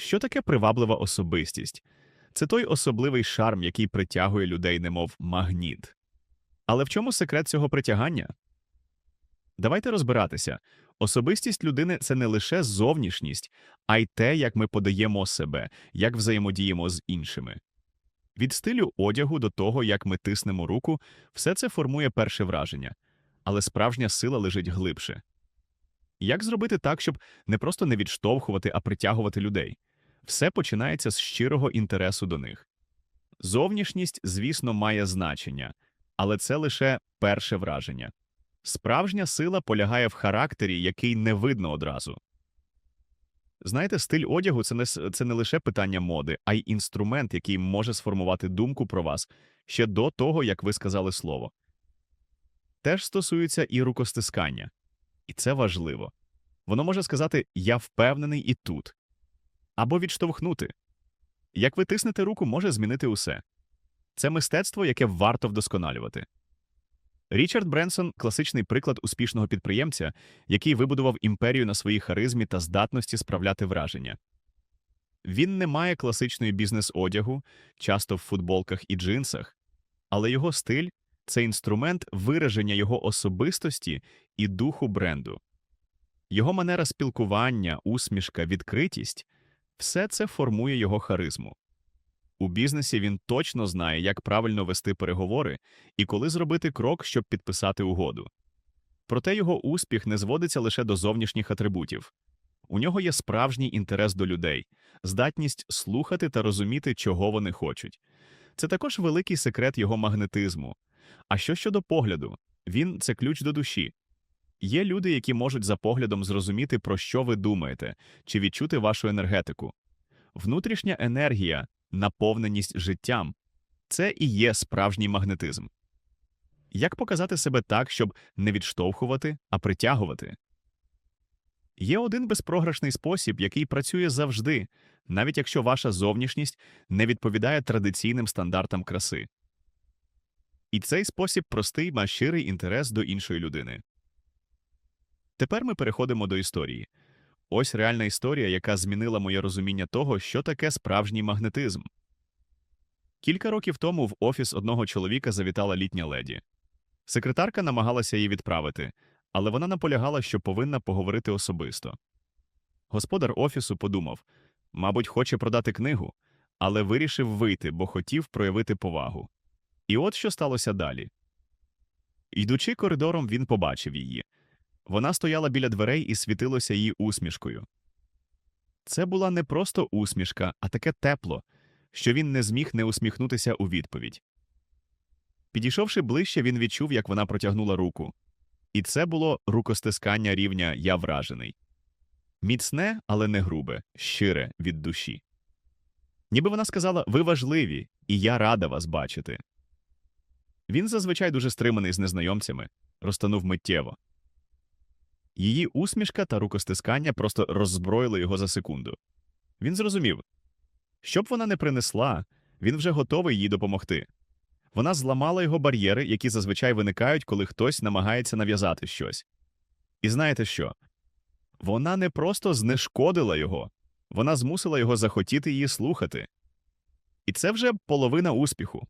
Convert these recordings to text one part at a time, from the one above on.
Що таке приваблива особистість? Це той особливий шарм, який притягує людей, немов магніт. Але в чому секрет цього притягання? Давайте розбиратися. Особистість людини це не лише зовнішність, а й те, як ми подаємо себе, як взаємодіємо з іншими. Від стилю одягу до того, як ми тиснемо руку, все це формує перше враження, але справжня сила лежить глибше. Як зробити так, щоб не просто не відштовхувати, а притягувати людей? Все починається з щирого інтересу до них. Зовнішність, звісно, має значення, але це лише перше враження. Справжня сила полягає в характері, який не видно одразу. Знаєте, стиль одягу це не, це не лише питання моди, а й інструмент, який може сформувати думку про вас ще до того, як ви сказали слово. Теж стосується і рукостискання. І це важливо. Воно може сказати Я впевнений і тут. Або відштовхнути. Як ви тиснете руку, може змінити усе. Це мистецтво, яке варто вдосконалювати. Річард Бренсон класичний приклад успішного підприємця, який вибудував імперію на своїй харизмі та здатності справляти враження. Він не має класичної бізнес-одягу, часто в футболках і джинсах, але його стиль це інструмент вираження його особистості і духу бренду. Його манера спілкування, усмішка, відкритість все це формує його харизму. У бізнесі він точно знає, як правильно вести переговори і коли зробити крок, щоб підписати угоду. Проте його успіх не зводиться лише до зовнішніх атрибутів. У нього є справжній інтерес до людей, здатність слухати та розуміти, чого вони хочуть. Це також великий секрет його магнетизму. А що щодо погляду? Він це ключ до душі. Є люди, які можуть за поглядом зрозуміти, про що ви думаєте, чи відчути вашу енергетику. Внутрішня енергія, наповненість життям це і є справжній магнетизм. Як показати себе так, щоб не відштовхувати, а притягувати? Є один безпрограшний спосіб, який працює завжди, навіть якщо ваша зовнішність не відповідає традиційним стандартам краси. І цей спосіб простий, має щирий інтерес до іншої людини. Тепер ми переходимо до історії. Ось реальна історія, яка змінила моє розуміння того, що таке справжній магнетизм. Кілька років тому в офіс одного чоловіка завітала літня леді. Секретарка намагалася її відправити, але вона наполягала, що повинна поговорити особисто. Господар офісу подумав мабуть, хоче продати книгу, але вирішив вийти, бо хотів проявити повагу. І от що сталося далі. Йдучи коридором, він побачив її. Вона стояла біля дверей і світилося її усмішкою. Це була не просто усмішка, а таке тепло, що він не зміг не усміхнутися у відповідь. Підійшовши ближче, він відчув, як вона протягнула руку. І це було рукостискання рівня Я вражений. Міцне, але не грубе, щире від душі. Ніби вона сказала Ви важливі, і я рада вас бачити. Він зазвичай дуже стриманий з незнайомцями, розтанув миттєво. Її усмішка та рукостискання просто роззброїли його за секунду. Він зрозумів, що б вона не принесла, він вже готовий їй допомогти. Вона зламала його бар'єри, які зазвичай виникають, коли хтось намагається нав'язати щось. І знаєте що? Вона не просто знешкодила його, вона змусила його захотіти її слухати. І це вже половина успіху.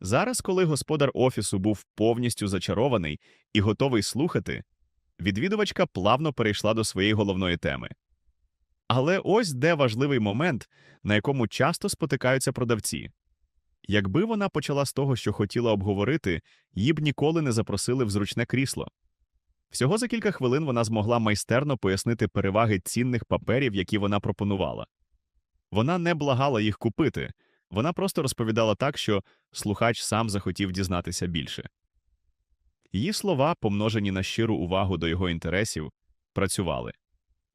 Зараз, коли господар офісу був повністю зачарований і готовий слухати, відвідувачка плавно перейшла до своєї головної теми. Але ось де важливий момент, на якому часто спотикаються продавці. Якби вона почала з того, що хотіла обговорити, її б ніколи не запросили в зручне крісло. Всього за кілька хвилин вона змогла майстерно пояснити переваги цінних паперів, які вона пропонувала. Вона не благала їх купити, вона просто розповідала так, що слухач сам захотів дізнатися більше. Її слова, помножені на щиру увагу до його інтересів, працювали.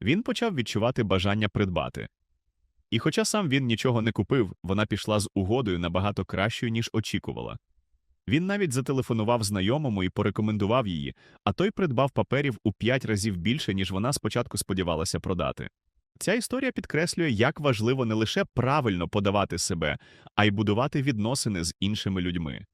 Він почав відчувати бажання придбати. І хоча сам він нічого не купив, вона пішла з угодою набагато кращою, ніж очікувала. Він навіть зателефонував знайомому і порекомендував її, а той придбав паперів у п'ять разів більше, ніж вона спочатку сподівалася продати. Ця історія підкреслює, як важливо не лише правильно подавати себе, а й будувати відносини з іншими людьми.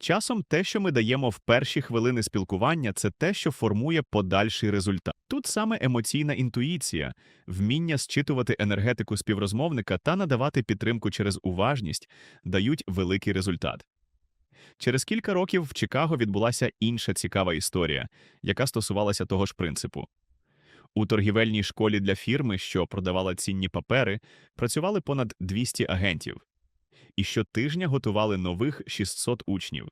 Часом те, що ми даємо в перші хвилини спілкування, це те, що формує подальший результат. Тут саме емоційна інтуїція, вміння зчитувати енергетику співрозмовника та надавати підтримку через уважність дають великий результат. Через кілька років в Чикаго відбулася інша цікава історія, яка стосувалася того ж принципу. У торгівельній школі для фірми, що продавала цінні папери, працювали понад 200 агентів. І щотижня готували нових 600 учнів.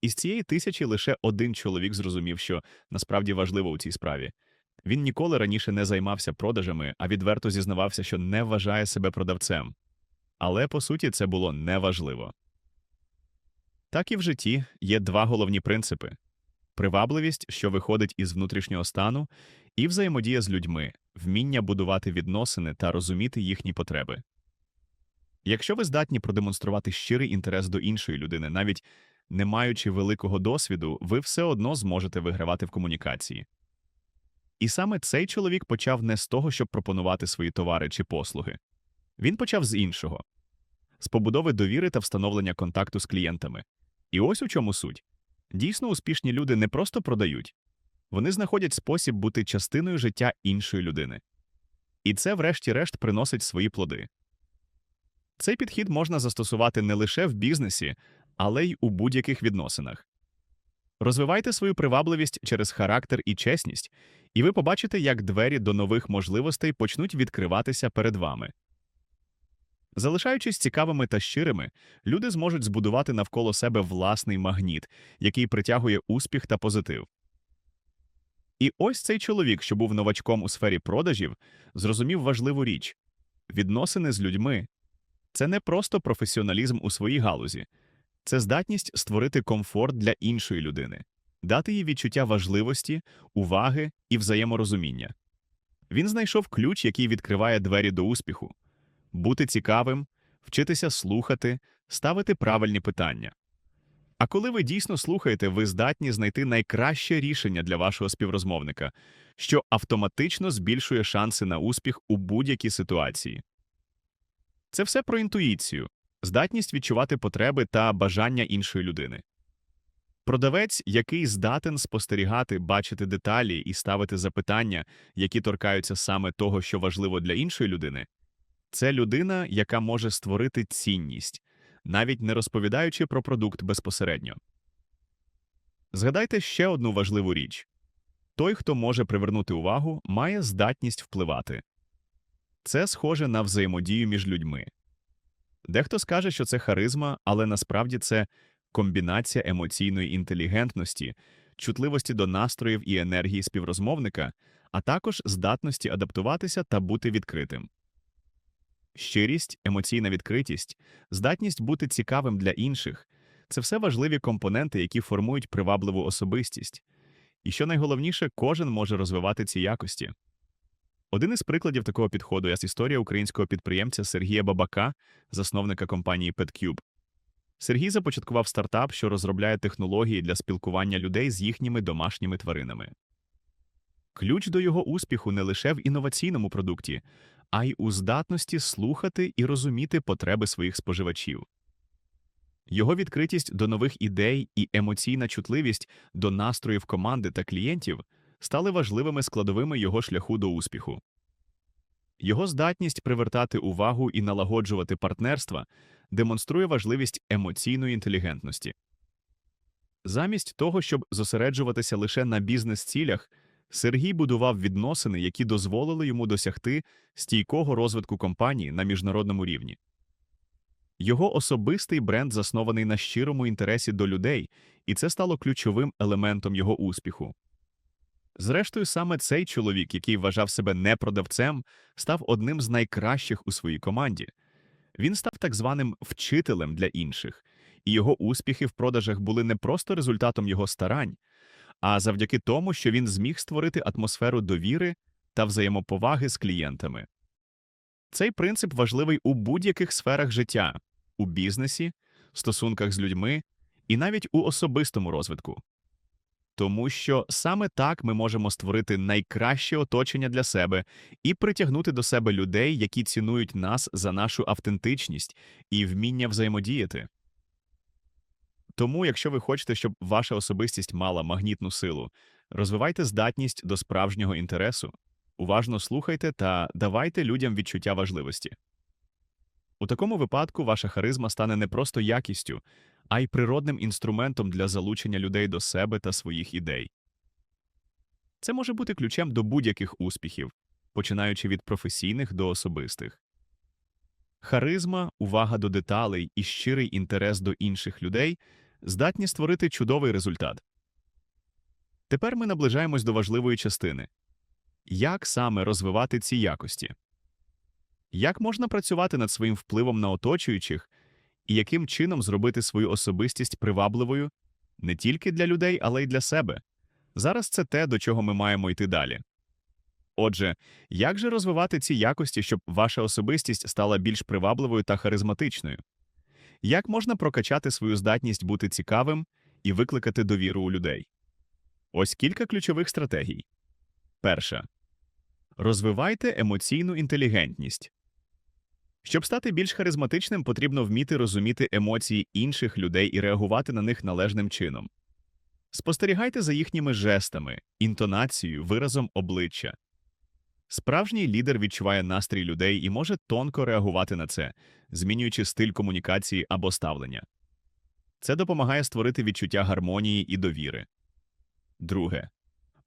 Із цієї тисячі лише один чоловік зрозумів, що насправді важливо у цій справі. Він ніколи раніше не займався продажами, а відверто зізнавався, що не вважає себе продавцем. Але по суті це було неважливо. Так і в житті є два головні принципи привабливість, що виходить із внутрішнього стану, і взаємодія з людьми, вміння будувати відносини та розуміти їхні потреби. Якщо ви здатні продемонструвати щирий інтерес до іншої людини, навіть не маючи великого досвіду, ви все одно зможете вигравати в комунікації. І саме цей чоловік почав не з того, щоб пропонувати свої товари чи послуги. Він почав з іншого з побудови довіри та встановлення контакту з клієнтами. І ось у чому суть. Дійсно успішні люди не просто продають, вони знаходять спосіб бути частиною життя іншої людини. І це, врешті-решт, приносить свої плоди. Цей підхід можна застосувати не лише в бізнесі, але й у будь-яких відносинах. Розвивайте свою привабливість через характер і чесність, і ви побачите, як двері до нових можливостей почнуть відкриватися перед вами. Залишаючись цікавими та щирими, люди зможуть збудувати навколо себе власний магніт, який притягує успіх та позитив. І ось цей чоловік, що був новачком у сфері продажів, зрозумів важливу річ відносини з людьми це не просто професіоналізм у своїй галузі, це здатність створити комфорт для іншої людини, дати їй відчуття важливості, уваги і взаєморозуміння. Він знайшов ключ, який відкриває двері до успіху бути цікавим, вчитися слухати, ставити правильні питання. А коли ви дійсно слухаєте, ви здатні знайти найкраще рішення для вашого співрозмовника, що автоматично збільшує шанси на успіх у будь-якій ситуації. Це все про інтуїцію, здатність відчувати потреби та бажання іншої людини. Продавець, який здатен спостерігати, бачити деталі і ставити запитання, які торкаються саме того, що важливо для іншої людини, це людина, яка може створити цінність, навіть не розповідаючи про продукт безпосередньо. Згадайте ще одну важливу річ той, хто може привернути увагу, має здатність впливати. Це схоже на взаємодію між людьми. Дехто скаже, що це харизма, але насправді це комбінація емоційної інтелігентності, чутливості до настроїв і енергії співрозмовника, а також здатності адаптуватися та бути відкритим. Щирість, емоційна відкритість, здатність бути цікавим для інших це все важливі компоненти, які формують привабливу особистість. І що найголовніше, кожен може розвивати ці якості. Один із прикладів такого підходу є історія українського підприємця Сергія Бабака, засновника компанії PetCube. Сергій започаткував стартап, що розробляє технології для спілкування людей з їхніми домашніми тваринами. Ключ до його успіху не лише в інноваційному продукті, а й у здатності слухати і розуміти потреби своїх споживачів. Його відкритість до нових ідей і емоційна чутливість до настроїв команди та клієнтів стали важливими складовими його шляху до успіху. Його здатність привертати увагу і налагоджувати партнерства демонструє важливість емоційної інтелігентності. Замість того, щоб зосереджуватися лише на бізнес-цілях, Сергій будував відносини, які дозволили йому досягти стійкого розвитку компанії на міжнародному рівні. Його особистий бренд заснований на щирому інтересі до людей, і це стало ключовим елементом його успіху. Зрештою, саме цей чоловік, який вважав себе не продавцем, став одним з найкращих у своїй команді. Він став так званим вчителем для інших, і його успіхи в продажах були не просто результатом його старань, а завдяки тому, що він зміг створити атмосферу довіри та взаємоповаги з клієнтами. Цей принцип важливий у будь-яких сферах життя у бізнесі, стосунках з людьми і навіть у особистому розвитку. Тому що саме так ми можемо створити найкраще оточення для себе і притягнути до себе людей, які цінують нас за нашу автентичність і вміння взаємодіяти. Тому, якщо ви хочете, щоб ваша особистість мала магнітну силу, розвивайте здатність до справжнього інтересу, уважно слухайте та давайте людям відчуття важливості. У такому випадку ваша харизма стане не просто якістю, а й природним інструментом для залучення людей до себе та своїх ідей. Це може бути ключем до будь-яких успіхів, починаючи від професійних до особистих. Харизма, увага до деталей і щирий інтерес до інших людей здатні створити чудовий результат. Тепер ми наближаємось до важливої частини як саме розвивати ці якості? Як можна працювати над своїм впливом на оточуючих і яким чином зробити свою особистість привабливою не тільки для людей, але й для себе? Зараз це те, до чого ми маємо йти далі. Отже, як же розвивати ці якості, щоб ваша особистість стала більш привабливою та харизматичною? Як можна прокачати свою здатність бути цікавим і викликати довіру у людей? Ось кілька ключових стратегій. Перша. Розвивайте емоційну інтелігентність. Щоб стати більш харизматичним, потрібно вміти розуміти емоції інших людей і реагувати на них належним чином. Спостерігайте за їхніми жестами, інтонацією, виразом обличчя. Справжній лідер відчуває настрій людей і може тонко реагувати на це, змінюючи стиль комунікації або ставлення. Це допомагає створити відчуття гармонії і довіри. Друге.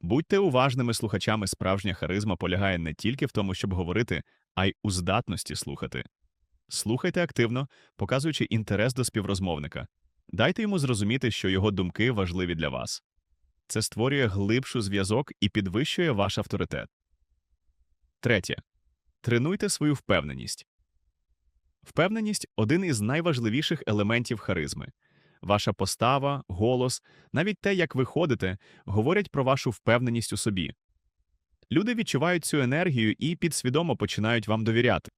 Будьте уважними слухачами, справжня харизма полягає не тільки в тому, щоб говорити, а й у здатності слухати. Слухайте активно, показуючи інтерес до співрозмовника. Дайте йому зрозуміти, що його думки важливі для вас. Це створює глибшу зв'язок і підвищує ваш авторитет. Третє. Тренуйте свою впевненість. Впевненість один із найважливіших елементів харизми. Ваша постава, голос, навіть те, як ви ходите, говорять про вашу впевненість у собі. Люди відчувають цю енергію і підсвідомо починають вам довіряти.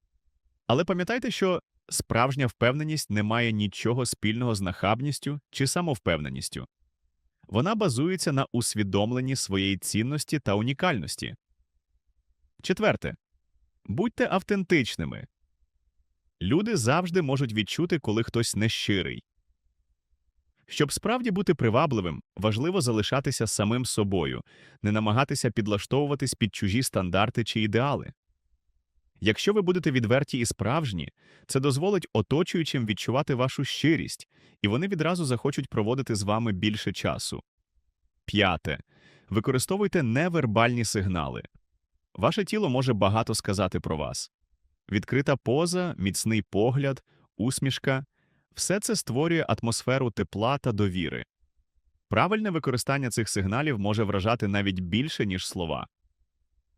Але пам'ятайте, що справжня впевненість не має нічого спільного з нахабністю чи самовпевненістю. Вона базується на усвідомленні своєї цінності та унікальності. Четверте. Будьте автентичними. Люди завжди можуть відчути, коли хтось нещирий. Щоб справді бути привабливим, важливо залишатися самим собою, не намагатися підлаштовуватись під чужі стандарти чи ідеали. Якщо ви будете відверті і справжні, це дозволить оточуючим відчувати вашу щирість, і вони відразу захочуть проводити з вами більше часу. П'яте. Використовуйте невербальні сигнали. Ваше тіло може багато сказати про вас. Відкрита поза, міцний погляд, усмішка все це створює атмосферу тепла та довіри. Правильне використання цих сигналів може вражати навіть більше, ніж слова.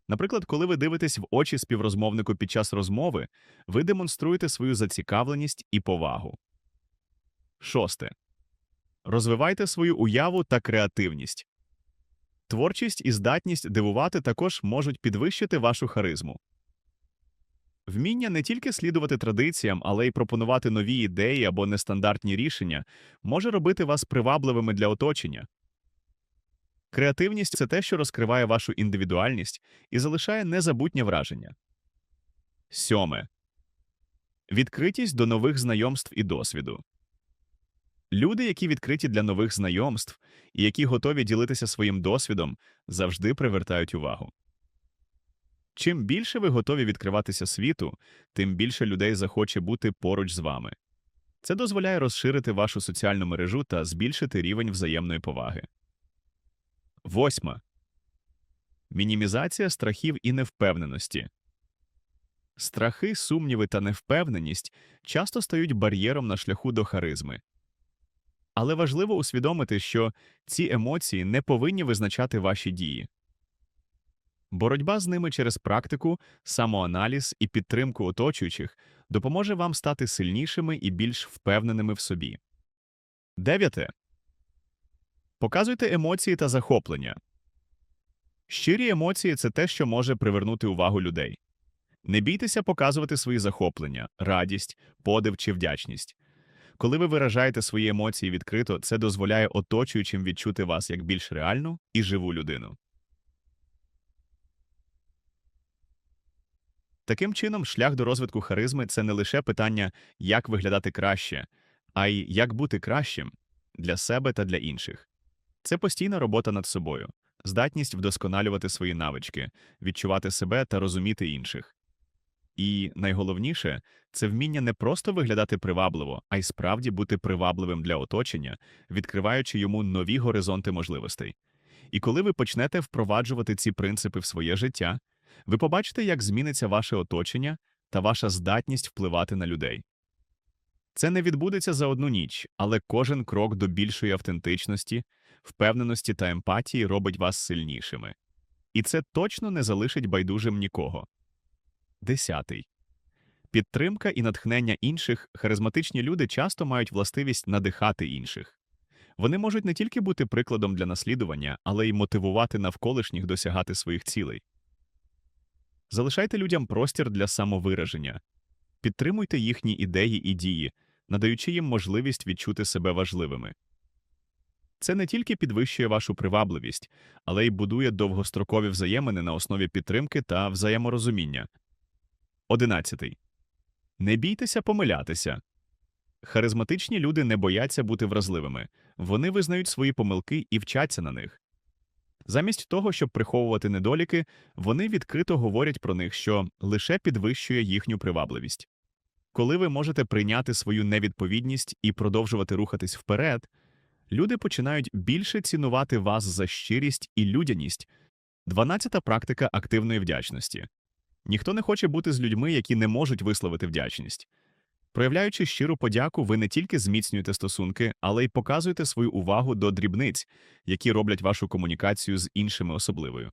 Наприклад, коли ви дивитесь в очі співрозмовнику під час розмови, ви демонструєте свою зацікавленість і повагу. Шосте. Розвивайте свою уяву та креативність. Творчість і здатність дивувати також можуть підвищити вашу харизму. Вміння не тільки слідувати традиціям, але й пропонувати нові ідеї або нестандартні рішення може робити вас привабливими для оточення. Креативність це те, що розкриває вашу індивідуальність і залишає незабутнє враження. Сьоме. Відкритість до нових знайомств і досвіду. Люди, які відкриті для нових знайомств і які готові ділитися своїм досвідом, завжди привертають увагу. Чим більше ви готові відкриватися світу, тим більше людей захоче бути поруч з вами. Це дозволяє розширити вашу соціальну мережу та збільшити рівень взаємної поваги. Восьма. Мінімізація страхів і невпевненості. Страхи, сумніви та невпевненість часто стають бар'єром на шляху до харизми. Але важливо усвідомити, що ці емоції не повинні визначати ваші дії. Боротьба з ними через практику, самоаналіз і підтримку оточуючих допоможе вам стати сильнішими і більш впевненими в собі. Дев'яте. Показуйте емоції та захоплення. Щирі емоції це те, що може привернути увагу людей. Не бійтеся показувати свої захоплення, радість, подив чи вдячність. Коли ви виражаєте свої емоції відкрито, це дозволяє оточуючим відчути вас як більш реальну і живу людину. Таким чином, шлях до розвитку харизми це не лише питання, як виглядати краще, а й як бути кращим. для себе та для інших. Це постійна робота над собою, здатність вдосконалювати свої навички, відчувати себе та розуміти інших. І найголовніше це вміння не просто виглядати привабливо, а й справді бути привабливим для оточення, відкриваючи йому нові горизонти можливостей. І коли ви почнете впроваджувати ці принципи в своє життя, ви побачите, як зміниться ваше оточення та ваша здатність впливати на людей. Це не відбудеться за одну ніч, але кожен крок до більшої автентичності, впевненості та емпатії робить вас сильнішими. І це точно не залишить байдужим нікого. Десятий. Підтримка і натхнення інших харизматичні люди часто мають властивість надихати інших. Вони можуть не тільки бути прикладом для наслідування, але й мотивувати навколишніх досягати своїх цілей. Залишайте людям простір для самовираження, підтримуйте їхні ідеї і дії, надаючи їм можливість відчути себе важливими. Це не тільки підвищує вашу привабливість, але й будує довгострокові взаємини на основі підтримки та взаєморозуміння. Одинадцятий. Не бійтеся помилятися. Харизматичні люди не бояться бути вразливими, вони визнають свої помилки і вчаться на них. Замість того, щоб приховувати недоліки, вони відкрито говорять про них, що лише підвищує їхню привабливість. Коли ви можете прийняти свою невідповідність і продовжувати рухатись вперед, люди починають більше цінувати вас за щирість і людяність. Дванадцята практика активної вдячності. Ніхто не хоче бути з людьми, які не можуть висловити вдячність. Проявляючи щиру подяку, ви не тільки зміцнюєте стосунки, але й показуєте свою увагу до дрібниць, які роблять вашу комунікацію з іншими особливою.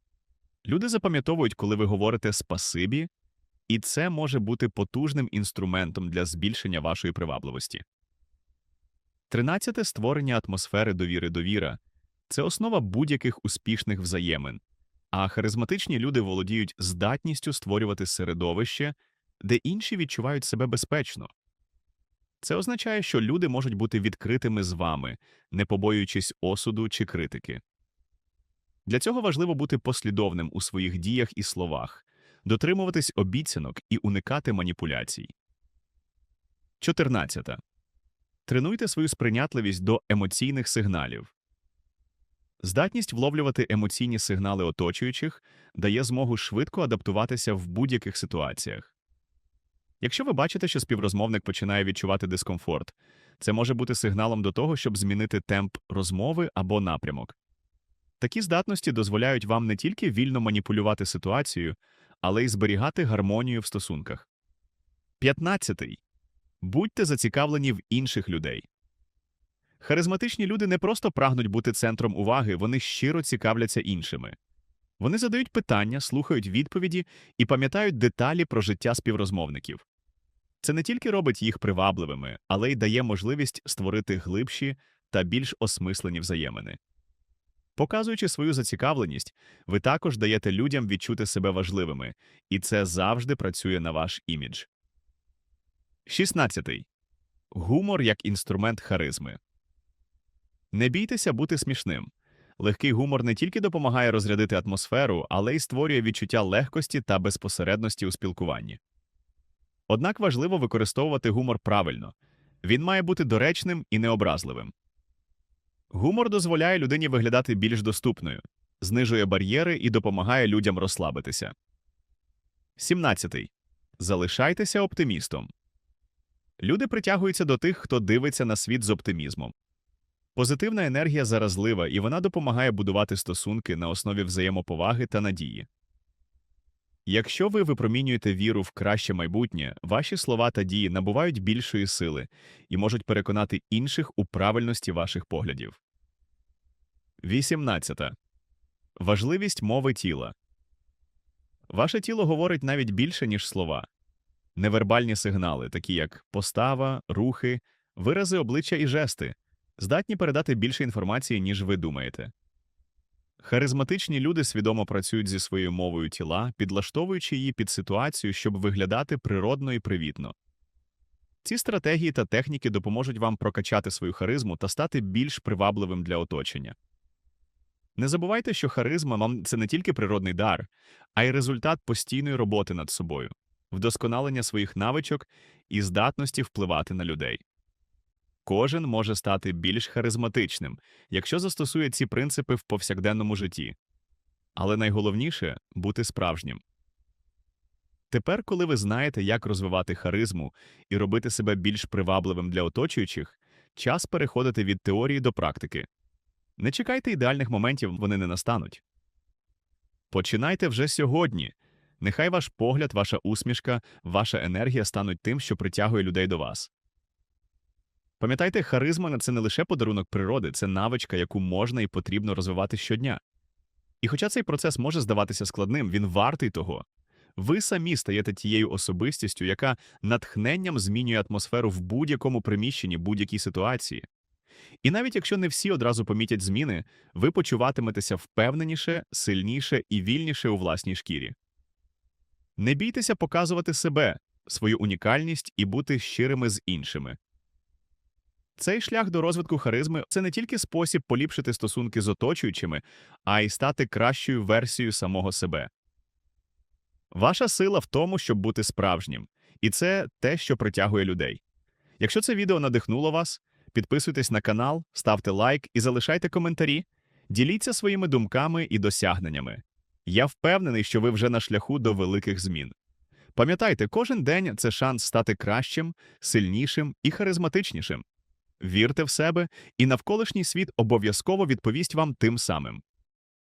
Люди запам'ятовують, коли ви говорите спасибі, і це може бути потужним інструментом для збільшення вашої привабливості. Тринадцяте створення атмосфери довіри довіра це основа будь-яких успішних взаємин, а харизматичні люди володіють здатністю створювати середовище, де інші відчувають себе безпечно. Це означає, що люди можуть бути відкритими з вами, не побоюючись осуду чи критики. Для цього важливо бути послідовним у своїх діях і словах, дотримуватись обіцянок і уникати маніпуляцій. 14. Тренуйте свою сприйнятливість до емоційних сигналів. Здатність вловлювати емоційні сигнали оточуючих дає змогу швидко адаптуватися в будь-яких ситуаціях. Якщо ви бачите, що співрозмовник починає відчувати дискомфорт, це може бути сигналом до того, щоб змінити темп розмови або напрямок. Такі здатності дозволяють вам не тільки вільно маніпулювати ситуацією, але й зберігати гармонію в стосунках. 15. Будьте зацікавлені в інших людей. Харизматичні люди не просто прагнуть бути центром уваги, вони щиро цікавляться іншими. Вони задають питання, слухають відповіді і пам'ятають деталі про життя співрозмовників. Це не тільки робить їх привабливими, але й дає можливість створити глибші та більш осмислені взаємини. Показуючи свою зацікавленість, ви також даєте людям відчути себе важливими, і це завжди працює на ваш імідж. 16. Гумор як інструмент харизми. Не бійтеся бути смішним. Легкий гумор не тільки допомагає розрядити атмосферу, але й створює відчуття легкості та безпосередності у спілкуванні. Однак важливо використовувати гумор правильно він має бути доречним і необразливим. Гумор дозволяє людині виглядати більш доступною, знижує бар'єри і допомагає людям розслабитися. 17. Залишайтеся оптимістом. Люди притягуються до тих, хто дивиться на світ з оптимізмом. Позитивна енергія заразлива, і вона допомагає будувати стосунки на основі взаємоповаги та надії. Якщо ви випромінюєте віру в краще майбутнє, ваші слова та дії набувають більшої сили і можуть переконати інших у правильності ваших поглядів. 18. Важливість мови тіла. Ваше тіло говорить навіть більше, ніж слова. Невербальні сигнали, такі як постава, рухи, вирази обличчя і жести, здатні передати більше інформації, ніж ви думаєте. Харизматичні люди свідомо працюють зі своєю мовою тіла, підлаштовуючи її під ситуацію, щоб виглядати природно і привітно. Ці стратегії та техніки допоможуть вам прокачати свою харизму та стати більш привабливим для оточення. Не забувайте, що харизма вам це не тільки природний дар, а й результат постійної роботи над собою, вдосконалення своїх навичок і здатності впливати на людей. Кожен може стати більш харизматичним, якщо застосує ці принципи в повсякденному житті. Але найголовніше бути справжнім. Тепер, коли ви знаєте, як розвивати харизму і робити себе більш привабливим для оточуючих, час переходити від теорії до практики. Не чекайте ідеальних моментів, вони не настануть. Починайте вже сьогодні. Нехай ваш погляд, ваша усмішка, ваша енергія стануть тим, що притягує людей до вас. Пам'ятайте, харизма – це не лише подарунок природи, це навичка, яку можна і потрібно розвивати щодня. І хоча цей процес може здаватися складним, він вартий того. Ви самі стаєте тією особистістю, яка натхненням змінює атмосферу в будь-якому приміщенні, будь-якій ситуації. І навіть якщо не всі одразу помітять зміни, ви почуватиметеся впевненіше, сильніше і вільніше у власній шкірі. Не бійтеся показувати себе, свою унікальність і бути щирими з іншими. Цей шлях до розвитку харизми це не тільки спосіб поліпшити стосунки з оточуючими, а й стати кращою версією самого себе. Ваша сила в тому, щоб бути справжнім, і це те, що притягує людей. Якщо це відео надихнуло вас, підписуйтесь на канал, ставте лайк і залишайте коментарі, діліться своїми думками і досягненнями. Я впевнений, що ви вже на шляху до великих змін. Пам'ятайте, кожен день це шанс стати кращим, сильнішим і харизматичнішим. Вірте в себе, і навколишній світ обов'язково відповість вам тим самим.